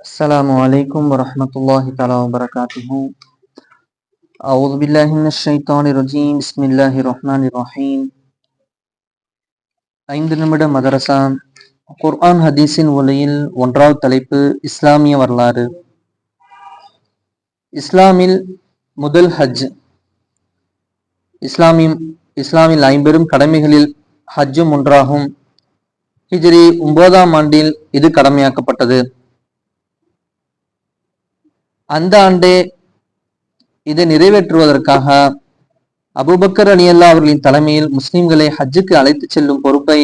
السلام عليكم ورحمة الله تعالى وبركاته أعوذ بالله من الشيطان الرجيم بسم الله الرحمن الرحيم ஐந்து நிமிட மதரசா குர்ஆன் ஹதீஸின் ஒளியில் ஒன்றாவது தலைப்பு இஸ்லாமிய வரலாறு இஸ்லாமில் முதல் ஹஜ் இஸ்லாமியம் இஸ்லாமில் ஐம்பெரும் கடமைகளில் ஹஜ்ஜும் ஒன்றாகும் ஹிஜ்ரி ஒன்பதாம் ஆண்டில் இது கடமையாக்கப்பட்டது அந்த ஆண்டே இதை நிறைவேற்றுவதற்காக அபுபக்கர் அலி அல்லா அவர்களின் தலைமையில் முஸ்லிம்களை ஹஜ்ஜுக்கு அழைத்து செல்லும் பொறுப்பை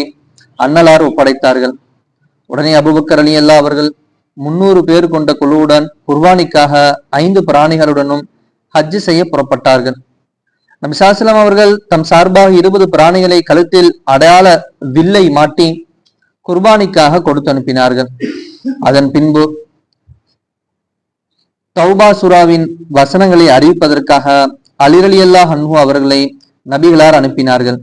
அன்னலார் ஒப்படைத்தார்கள். உடனே அபுபக்கர் அலி அல்லா அவர்கள் முன்னூறு பேர் கொண்ட குழுவுடன் குர்பானிக்காக ஐந்து பிராணிகளுடனும் ஹஜ்ஜு செய்ய புறப்பட்டார்கள். நம் அவர்கள் தம் சார்பாக இருபது பிராணிகளை கழுத்தில் அடையாள வில்லை மாட்டி குர்பானிக்காக கொடுத்து அனுப்பினார்கள். அதன் பின்பு தௌபா சுராவின் வசனங்களை அறிவிப்பதற்காக அலிரலி அல்லா ஹன்ஹு அவர்களை நபிகளார் அனுப்பினார்கள்.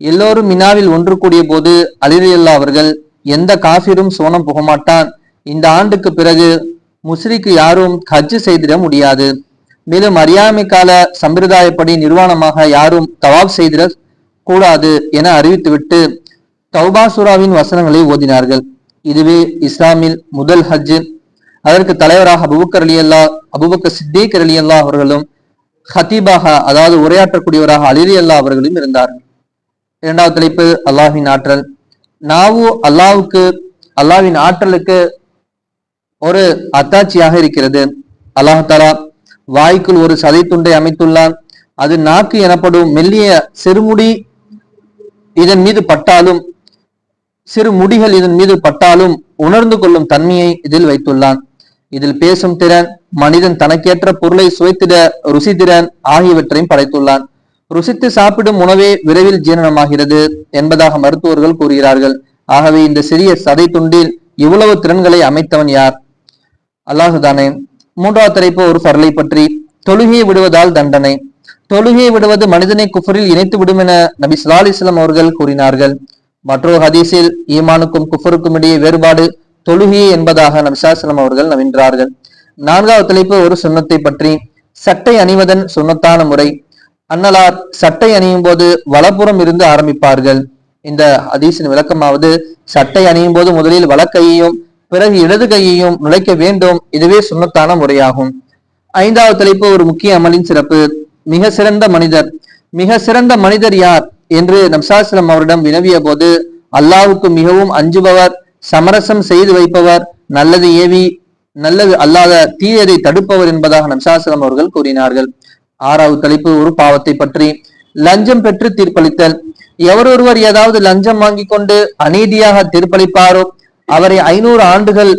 எல்லோரும் மினாவில் ஒன்று கூடிய போது அலிரலி அல்லா அவர்கள் எந்த காஃபிரும் சோனம் புகமாட்டான். இந்த ஆண்டுக்கு பிறகு முஸ்ரிக்கு யாரும் ஹஜ்ஜு செய்திட முடியாது. மேலும் அறியாமை கால சம்பிரதாயப்படி நிர்வாணமாக யாரும் தவாப் செய்திட கூடாது என அறிவித்துவிட்டு தௌபாசுராவின் வசனங்களை ஓதினார்கள். இதுவே இஸ்லாமில் முதல் ஹஜ்ஜு. அதற்கு தலைவராக அபுபக்கர் அலி அல்லா அபுபக்கர் சித்தேக் அலி அல்லா அவர்களும் ஹத்தீபாக அதாவது உரையாற்றக்கூடியவராக அலிரி அல்லா அவர்களும் இருந்தார்கள். இரண்டாவது தலைப்பு அல்லாஹின் ஆற்றல். நாவு அல்லாவுக்கு அல்லாவின் ஆற்றலுக்கு ஒரு அத்தாட்சியாக இருக்கிறது. அல்லாஹாலா வாய்க்குள் ஒரு சதை துண்டை அமைத்துள்ளான். அது நாக்கு எனப்படும் மெல்லிய சிறுமுடி இதன் மீது பட்டாலும் சிறு முடிகள் இதன் மீது பட்டாலும் உணர்ந்து கொள்ளும் தன்மையை இதில் வைத்துள்ளான். இதில் பேசும் திறன் மனிதன் தனக்கேற்ற பொருளை சுவைத்திட ருசி திறன் ஆகியவற்றையும் படைத்துள்ளான். ருசித்து சாப்பிடும் உணவே விரைவில் ஜீரணமாகிறது என்பதாக மருத்துவர்கள் கூறுகிறார்கள். ஆகவே இந்த சிறிய சதை துண்டில் இவ்வளவு திறன்களை அமைத்தவன் யார்? அல்லாஹுதானே. மூன்றாவது தலைப்பு ஒரு பரலை பற்றி. தொழுகையை விடுவதால் தண்டனை. தொழுகையை விடுவது மனிதனை குஃபரில் இணைத்து விடும் என நபி சுல்லா அலிஸ்லாம் அவர்கள் கூறினார்கள். மற்றொரு ஹதீஸில் ஈமானுக்கும் குஃபருக்கும் இடையே வேறுபாடு தொழுகையே என்பதாக நபிசாஸ்லம் அவர்கள் நவின்றார்கள் நான்காவது தலைப்பு ஒரு சுண்ணத்தை பற்றி. சட்டை அணிவதன் சுண்ணத்தான முறை. அன்னலார் சட்டை அணியும் போது வலப்புறம் இருந்து ஆரம்பிப்பார்கள். இந்த அதீசின் விளக்கமாவது சட்டை அணியும் போது முதலில் வலக்கையையும் பிறகு இடது கையையும் நுழைக்க வேண்டும். இதுவே சுண்ணத்தான முறையாகும். ஐந்தாவது தலைப்பு ஒரு முக்கிய அமலின் சிறப்பு. மிக சிறந்த மனிதர். மிக சிறந்த மனிதர் யார்? என்று நம்சாஸ்லம் அவரிடம் வினவிய போது அல்லாவுக்கு மிகவும் அஞ்சுபவர் சமரசம் செய்து வைப்பவர் நல்லது ஏவி நல்லது அல்லாத தீயதை தடுப்பவர் என்பதாக நம்சாசலம் அவர்கள் கூறினார்கள். ஆறாவது தலைப்பு ஒரு பாவத்தை பற்றி. லஞ்சம் பெற்று தீர்ப்பளித்தல். எவரொருவர் ஏதாவது லஞ்சம் வாங்கி கொண்டு அநீதியாக தீர்ப்பளிப்பாரோ அவரை ஐநூறு ஆண்டுகள்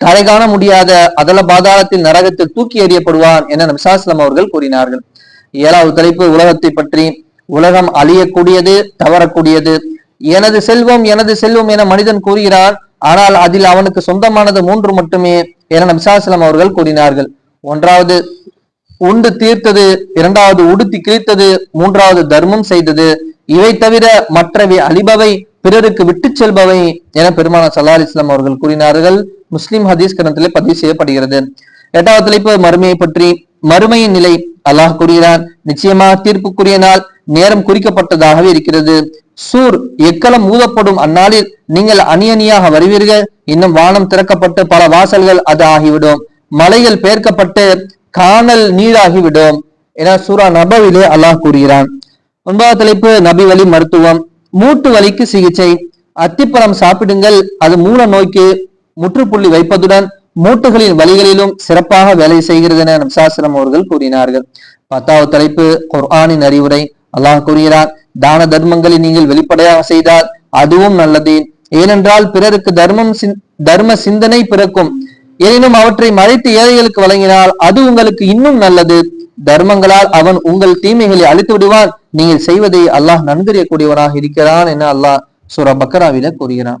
தலை காண முடியாத அதல பாதாளத்தில் நரகத்தில் தூக்கி எறியப்படுவார் என நம்சாஸ்லம் அவர்கள் கூறினார்கள். ஏழாவது தலைப்பு உலகத்தை பற்றி. உலகம் அழியக்கூடியது தவறக்கூடியது. எனது செல்வம் எனது செல்வம் என மனிதன் கூறுகிறான் ஆனால் அதில் அவனுக்கு சொந்தமானது மூன்று மட்டுமே என நபிசாசலம் அவர்கள் கூறினார்கள். ஒன்றாவது உண்டு தீர்த்தது இரண்டாவது உடுத்தி கிழித்தது மூன்றாவது தர்மம் செய்தது. இவை தவிர மற்றவை அழிபவை பிறருக்கு விட்டு செல்பவை என பெருமான சல்லா இஸ்லாம் அவர்கள் கூறினார்கள். முஸ்லிம் ஹதீஸ் கிரந்தத்திலே பதிவு செய்யப்படுகிறது. எட்டாவது தலைப்பு மறுமையை பற்றி மறுமையின் நிலை அல்லாஹ் கூறுகிறான். நிச்சயமாக தீர்ப்புக்குரிய நாள். நேரம் குறிக்கப்பட்டதாகவே இருக்கிறது. சூர் எக்களம் ஊதப்படும் அந்நாளில் நீங்கள் அணி அணியாக வருவீர்கள். இன்னும் வானம் திறக்கப்பட்டு பல வாசல்கள் அது ஆகிவிடும். மலைகள் பெயர்க்கப்பட்டு காணல் நீராகிவிடும் என சூரா நபவிலே அல்லாஹ் கூறுகிறான். ஒன்பதாம் தலைப்பு நபி வலி மருத்துவம். மூட்டு வலிக்கு சிகிச்சை. அத்திப்பழம் சாப்பிடுங்கள். அது மூல நோய்க்கு முற்றுப்புள்ளி வைப்பதுடன் மூட்டுகளின் வழிகளிலும் சிறப்பாக வேலை செய்கிறது என நம்சாசிரம் அவர்கள் கூறினார்கள். பத்தாவது தலைப்பு குர்ஆனின் அறிவுரை. அல்லாஹ் கூறுகிறார் தான தர்மங்களை நீங்கள் வெளிப்படையாக செய்தால் அதுவும் நல்லது. ஏனென்றால் பிறருக்கு தர்மம் தர்ம சிந்தனை பிறக்கும். எனினும் அவற்றை மறைத்து ஏழைகளுக்கு வழங்கினால் அது உங்களுக்கு இன்னும் நல்லது. தர்மங்களால் அவன் உங்கள் தீமைகளை அழித்து விடுவான். நீங்கள் செய்வதை அல்லாஹ் நன்கறியக்கூடியவனாக இருக்கிறான் என அல்லாஹ் சூரா பக்கராவில கூறுகிறான்.